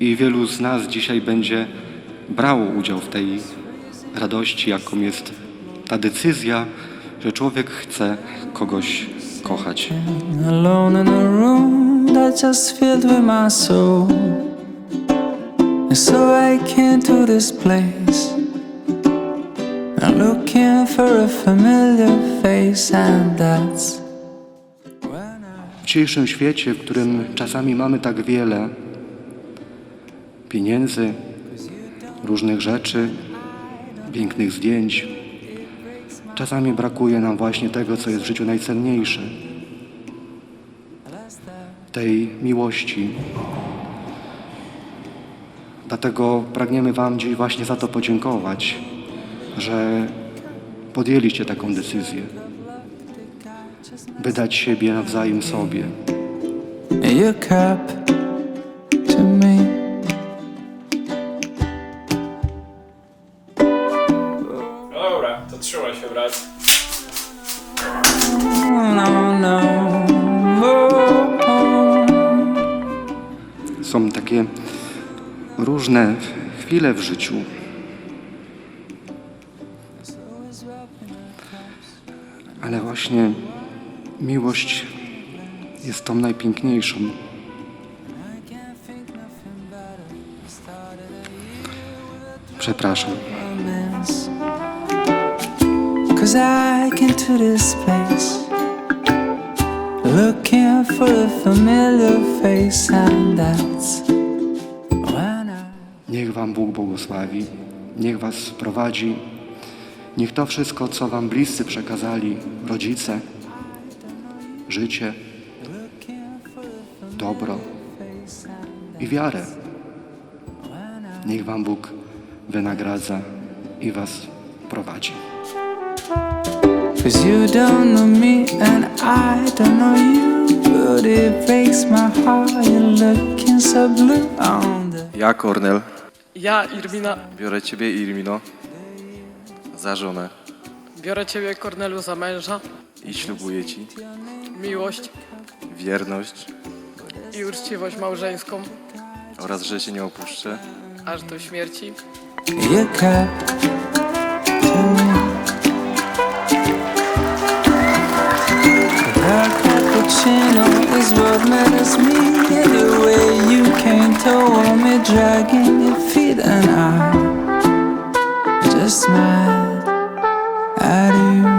I wielu z nas dzisiaj będzie brało udział w tej radości, jaką jest ta decyzja, że człowiek chce kogoś kochać. Alone in a room that just filled with my soul. And so I came to this place. I'm looking for a familiar face, and that's. W dzisiejszym świecie, w którym czasami mamy tak wiele pieniędzy, różnych rzeczy, pięknych zdjęć, czasami brakuje nam właśnie tego, co jest w życiu najcenniejsze tej miłości. Dlatego pragniemy Wam dziś właśnie za to podziękować, że podjęliście taką decyzję, by dać siebie nawzajem sobie. No, no. Oh. Są takie różne chwile w życiu. Ale właśnie miłość jest tą najpiękniejszą. Przepraszam. Cause I came to this place looking for a familiar face, and that's when I. Niech Wam Bóg błogosławi, niech Was prowadzi. Niech to wszystko, co Wam bliscy przekazali, rodzice, życie, dobro i wiarę, niech Wam Bóg wynagradza i Was prowadzi. Cause you don't know me and I don't know you. But it breaks my heart, you're looking so blue on the. Ja, Kornel, Ja, Irmina, biorę Ciebie, Irmino, za żonę. Biorę Ciebie, Kornelu, za męża, i ślubuję Ci miłość. wierność. I uczciwość małżeńską, oraz, że Cię nie opuszczę. Aż do śmierci. Your cup told me dragging your feet and I just smiled at you.